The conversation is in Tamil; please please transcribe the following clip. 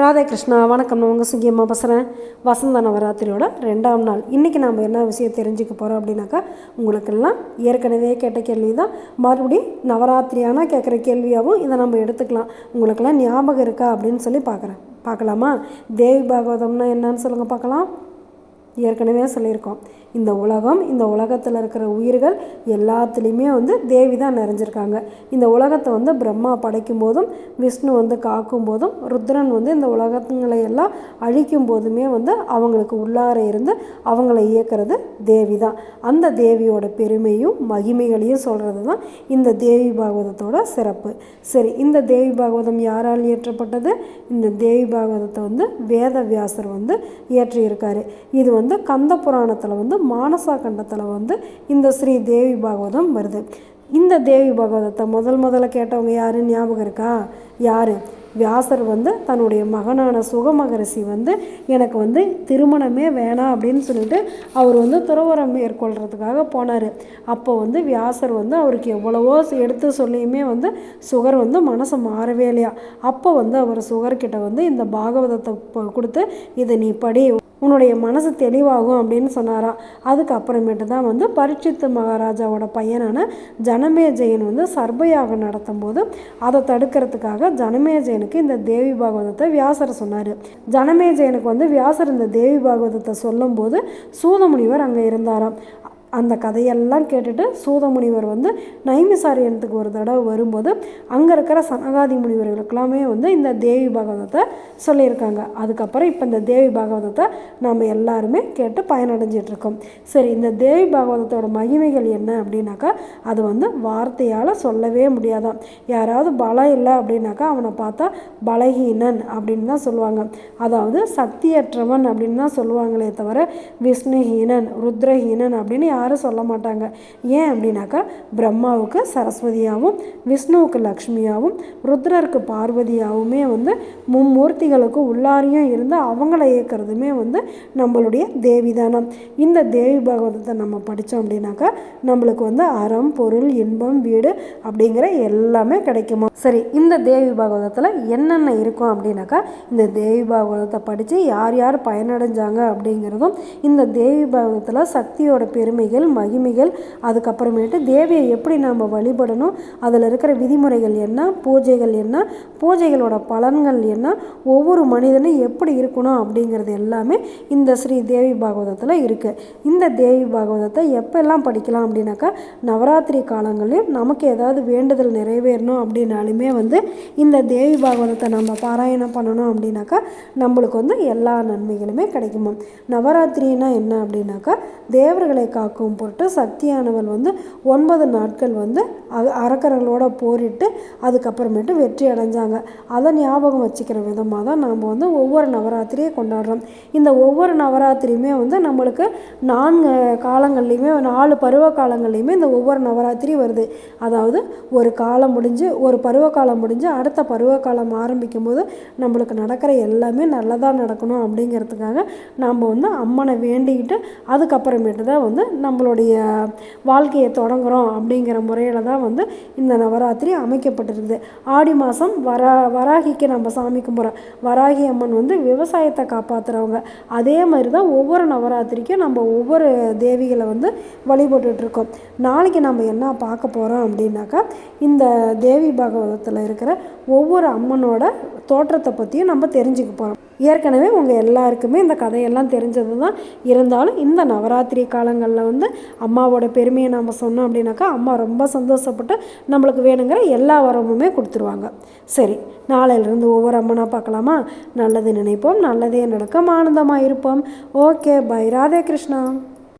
ராதே கிருஷ்ணா வணக்கம். நான் உங்கள் சுகியம்மா பேசுகிறேன் வசந்த நவராத்திரியோட ரெண்டாம் நாள். இன்றைக்கி நம்ம என்ன விஷயம் தெரிஞ்சுக்க போகிறோம் அப்படின்னாக்கா உங்களுக்கெல்லாம் ஏற்கனவே கேட்ட கேள்வி தான் மறுபடியும் நவராத்திரியானால் கேட்குற கேள்வியாகவும் இதை நம்ம எடுத்துக்கலாம். உங்களுக்கெல்லாம் ஞாபகம் இருக்கா அப்படின்னு சொல்லி பார்க்குறேன் பார்க்கலாமா? தேவி பாகவதம்னா என்னன்னு சொல்லுங்கள் பார்க்கலாம். ஏற்கனவே சொல்லியிருக்கோம். இந்த உலகம் இந்த உலகத்தில் இருக்கிற உயிர்கள் எல்லாத்துலேயுமே வந்து தேவி தான் நிறைஞ்சிருக்காங்க. இந்த உலகத்தை வந்து பிரம்மா படைக்கும் போதும் விஷ்ணு வந்து காக்கும் போதும் ருத்ரன் வந்து இந்த உலகங்களை எல்லாம் அழிக்கும் போதுமே வந்து அவங்களுக்கு உள்ளார இருந்து அவங்கள இயக்கிறது தேவி தான் அந்த தேவியோட பெருமையும் மகிமைகளையும் சொல்கிறது தான் இந்த தேவி பாகவதத்தோட சிறப்பு. சரி இந்த தேவி பாகவதம் யாரால் இயற்றப்பட்டது? இந்த தேவி பாகவதத்தை வந்து வேதவியாசர் வந்து இயற்றியிருக்காரு. இது வந்து வந்து கந்த புராணத்தில் வந்து மானசா கண்டத்தில் வந்து இந்த ஸ்ரீ தேவி பாகவதம் வருது. இந்த தேவி பாகவதத்தை முதல் முதல்ல கேட்டவங்க யாருன்னு ஞாபகம் இருக்கா? யார்? வியாசர் வந்து தன்னுடைய மகனான சுகமகரிஷி வந்து எனக்கு வந்து திருமணமே வேணாம் அப்படின்னு சொல்லிட்டு அவர் வந்து துறவரம் மேற்கொள்கிறதுக்காக போனார். அப்போ வந்து வியாசர் வந்து அவருக்கு எவ்வளவோ எடுத்து சொல்லியுமே வந்து சுகர் வந்து மனசு மாறவே இல்லையா? அப்போ வந்து அவர் சுகர்கிட்ட வந்து இந்த பாகவதத்தை கொடுத்து இதை நீ படி உன்னுடைய மனசு தெளிவாகும் அப்படின்னு சொன்னாராம் அதுக்கப்புறமேட்டு தான் வந்து பரீட்சித்து மகாராஜாவோட பையனான ஜனமேஜயன் வந்து சர்பயாகம் நடத்தும் போது அதை தடுக்கிறதுக்காக ஜனமேஜயனுக்கு இந்த தேவி பாகவதத்தை வியாசர் சொன்னார். ஜனமேஜயனுக்கு வந்து வியாசர் இந்த தேவி பாகவதத்தை சொல்லும்போது சூதமுனிவர் அங்கே இருந்தாராம். அந்த கதையெல்லாம் கேட்டுட்டு சூத முனிவர் வந்து நைமிசாரியனத்துக்கு ஒரு தடவை வரும்போது அங்கே இருக்கிற சனகாதி முனிவர்களுக்கெல்லாமே வந்து இந்த தேவி பாகவதத்தை சொல்லியிருக்காங்க. அதுக்கப்புறம் இப்போ இந்த தேவி பாகவதத்தை நம்ம எல்லாருமே கேட்டு பயனடைஞ்சிட்ருக்கோம் சரி இந்த தேவி பாகவதத்தோட மகிமைகள் என்ன அப்படின்னாக்கா அது வந்து வார்த்தையால் சொல்லவே முடியாதான் யாராவது பலம் இல்லை அப்படின்னாக்கா அவனை பார்த்தா பலகீனன் அப்படின்னு தான் சொல்லுவாங்க. அதாவது சக்தியற்றவன் அப்படின்னு தான் சொல்லுவாங்களே தவிர விஷ்ணுஹீனன் ருத்ரஹீனன் அப்படின்னு யாரும் சொல்ல மாட்டாங்க. ஏன் அப்படின்னாக்கா பிரம்மாவுக்கு சரஸ்வதியாகவும் விஷ்ணுவுக்கு லக்ஷ்மியாகவும் ருத்ரருக்கு பார்வதியாகவுமே வந்து மும்மூர்த்திகளுக்கு உள்ளாரியும் இருந்து அவங்கள இயக்கிறதுமே வந்து நம்மளுடைய தேவி தானம் இந்த தேவி பகவதத்தை நம்ம படித்தோம் அப்படின்னாக்கா நம்மளுக்கு வந்து அறம் பொருள் இன்பம் வீடு அப்படிங்கிற எல்லாமே கிடைக்குமா? சரி இந்த தேவி பாகவதத்தில் என்னென்ன இருக்கும் அப்படின்னாக்கா இந்த தேவி பாகவதத்தை படித்து யார் யார் பயனடைஞ்சாங்க அப்படிங்கிறதும் இந்த தேவி பாகவதத்தில் சக்தியோட பெருமை மகிமைகள் அதுக்கப்புறமேட்டு தேவியை எப்படி நாம் வழிபடணும் அதில் இருக்கிற விதிமுறைகள் என்ன பூஜைகள் என்ன பூஜைகளோட பலன்கள் என்ன ஒவ்வொரு மனிதனும் எப்படி இருக்கணும் அப்படிங்கிறது எல்லாமே இந்த ஸ்ரீ தேவி பாகவதத்தில் இருக்குது இந்த தேவி பாகவதத்தை எப்பெல்லாம் படிக்கலாம் அப்படின்னாக்கா நவராத்திரி காலங்களில் நமக்கு ஏதாவது வேண்டுதல் நிறைவேறணும் அப்படின்னாலுமே வந்து இந்த தேவி பாகவதத்தை நம்ம பாராயணம் பண்ணணும் அப்படின்னாக்கா நம்மளுக்கு வந்து எல்லா நன்மைகளுமே கிடைக்குமா நவராத்திரினா என்ன அப்படின்னாக்கா தேவர்களை காக்கும் பொருட்டு சக்தியானவள் வந்து ஒன்பது நாட்கள் வந்து அரக்கர்களோட போரிட்டு அதுக்கப்புறமேட்டு வெற்றி அடைஞ்சாங்க. அதை ஞாபகம் வச்சுக்கிற விதமாக தான் நாம் வந்து ஒவ்வொரு நவராத்திரியை கொண்டாடுறோம். இந்த ஒவ்வொரு நவராத்திரியுமே வந்து நம்மளுக்கு நான்கு காலங்கள்லேயுமே நாலு பருவ காலங்கள்லேயுமே இந்த ஒவ்வொரு நவராத்திரி வருது. அதாவது ஒரு காலம் முடிஞ்சு ஒரு பருவ காலம் முடிஞ்சு அடுத்த பருவ காலம் ஆரம்பிக்கும் போது நம்மளுக்கு நடக்கிற எல்லாமே நல்லதாக நடக்கணும் அப்படிங்கிறதுக்காக நாம் வந்து அம்மனை வேண்டிக்கிட்டு அதுக்கப்புறமேட்டு தான் வந்து நம்மளுடைய வாழ்க்கையை தொடங்குகிறோம் அப்படிங்கிற முறையில் தான் வந்து இந்த நவராத்திரி அமைக்கப்பட்டிருக்குது. ஆடி மாதம் வரா வராகிக்கு நம்ம சாமி கும்பிட்றோம் வராகி அம்மன் வந்து விவசாயத்தை காப்பாற்றுறவங்க அதே மாதிரி தான் ஒவ்வொரு நவராத்திரிக்கும் நம்ம ஒவ்வொரு தேவிகளை வந்து வழிபட்டுட்ருக்கோம். நாளைக்கு நம்ம என்ன பார்க்க போகிறோம் அப்படின்னாக்கா இந்த தேவி பாகவதத்தில் இருக்கிற ஒவ்வொரு அம்மனோட தோற்றத்தை பற்றியும் நம்ம தெரிஞ்சுக்க போகிறோம் ஏற்கனவே உங்கள் எல்லாருக்குமே இந்த கதையெல்லாம் தெரிஞ்சது தான் இருந்தாலும் இந்த நவராத்திரி காலங்களில் வந்து அம்மாவோட பெருமையை நம்ம சொன்னோம் அப்படின்னாக்கா அம்மா ரொம்ப சந்தோஷப்பட்டு நம்மளுக்கு வேணுங்கிற எல்லா வரமுமே கொடுத்துருவாங்க. சரி நாளையிலிருந்து ஒவ்வொரு அம்மனாக பார்க்கலாமா? நல்லது நினைப்போம் நல்லதே நடக்கும் ஆனந்தமாக இருப்போம். Okay bye. ராதே கிருஷ்ணா.